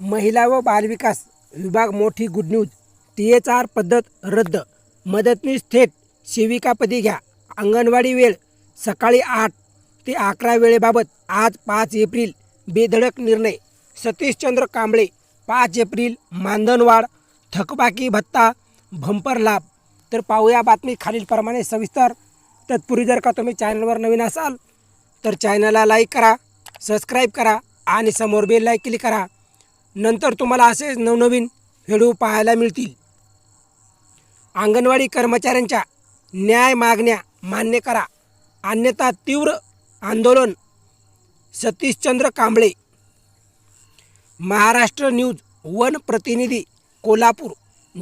महिला व बालविकास विभाग मोठी good news T H R पद्धत रद्द. मदतनीस थेट सेविकापदी घ्या. अंगणवाडी वेळ सकाळी आठ ते अकरा वेळेबाबत आज पाच एप्रिल बेधडक निर्णय. सतीशचंद्र कांबळे पाच एप्रिल मानधनवाढ थकबाकी भत्ता भंपर लाभ. तर पाहूया बातमी खालीलप्रमाणे सविस्तर. तत्पूर्वी जर का तुम्ही चॅनलवर नवीन असाल तर चॅनलला लाईक करा सबस्क्राईब करा आणि समोर बेल लाईक क्लिक करा. नंतर तुम्हाला असेच नवनवीन व्हिडिओ पाहायला मिळतील. अंगणवाडी कर्मचाऱ्यांच्या न्याय मागण्या मान्य करा. अन्यथा तीव्र आंदोलन. सतीशचंद्र कांबळे. महाराष्ट्र न्यूज वन प्रतिनिधी कोल्हापूर.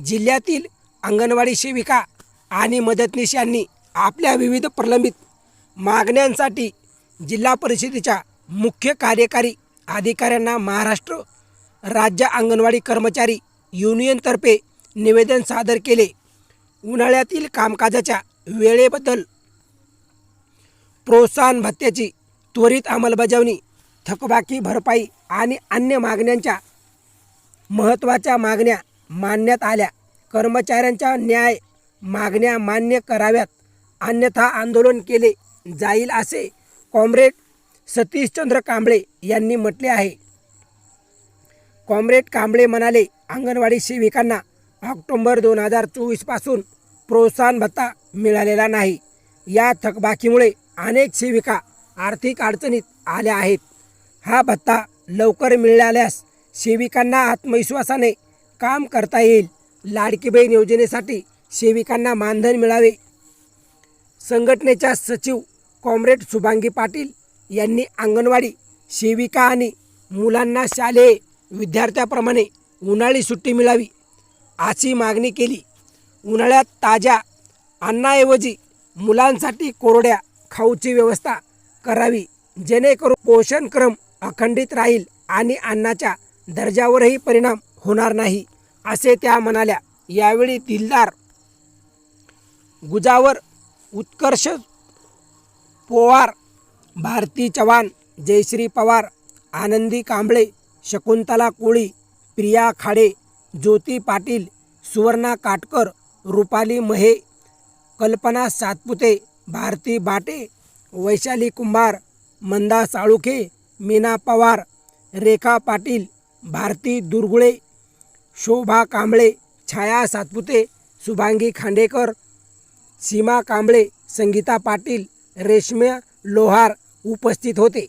जिल्ह्यातील अंगणवाडी सेविका आणि मदतनीस यांनी आपल्या विविध प्रलंबित मागण्यांसाठी जिल्हा परिषदेच्या मुख्य कार्यकारी अधिकाऱ्यांना महाराष्ट्र राज्य अंगणवाडी कर्मचारी युनियनतर्फे निवेदन सादर केले. उन्हाळ्यातील कामकाजाच्या वेळेबद्दल प्रोत्साहन भत्त्याची त्वरित अंमलबजावणी थकबाकी भरपाई आणि अन्य मागण्यांच्या महत्त्वाच्या मागण्या मानण्यात आल्या. कर्मचाऱ्यांच्या न्याय मागण्या मान्य कराव्यात अन्यथा आंदोलन केले जाईल असे कॉम्रेड सतीशचंद्र कांबळे यांनी म्हटले आहे. कॉम्रेड कांबळे म्हणाले अंगणवाडी सेविकांना ऑक्टोंबर दोन हजार चोवीसपासून प्रोत्साहन भत्ता मिळालेला नाही. या थकबाकीमुळे अनेक सेविका आर्थिक अडचणीत आल्या आहेत. हा भत्ता लवकर मिळाल्यास सेविकांना आत्मविश्वासाने काम करता येईल. लाडकी बहीण योजनेसाठी सेविकांना मानधन मिळावे. संघटनेच्या सचिव कॉम्रेड शुभांगी पाटील यांनी अंगणवाडी सेविका आणि मुलांना शालेय विद्यार्थ्याप्रमाणे उन्हाळी सुट्टी मिळावी अशी मागणी केली. उन्हाळ्यात ताज्या अन्नाऐवजी मुलांसाठी कोरड्या खाऊची व्यवस्था करावी जेणेकरून पोषणक्रम अखंडित राहील आणि अन्नाच्या दर्जावरही परिणाम होणार नाही असे त्या म्हणाल्या. यावेळी दिलदार गुजावर उत्कर्ष पोवार भारती चव्हाण जयश्री पवार आनंदी कांबळे शकुंतला कोळी प्रिया खाडे ज्योती पाटील सुवर्णा काटकर रुपाली महे कल्पना सातपुते भारती बाटे वैशाली कुंभार मंदा साळुखे मीना पवार रेखा पाटील भारती दुर्गुळे शोभा कांबळे छाया सातपुते शुभांगी खांडेकर सीमा कांबळे संगीता पाटील रेश्म्या लोहार उपस्थित होते.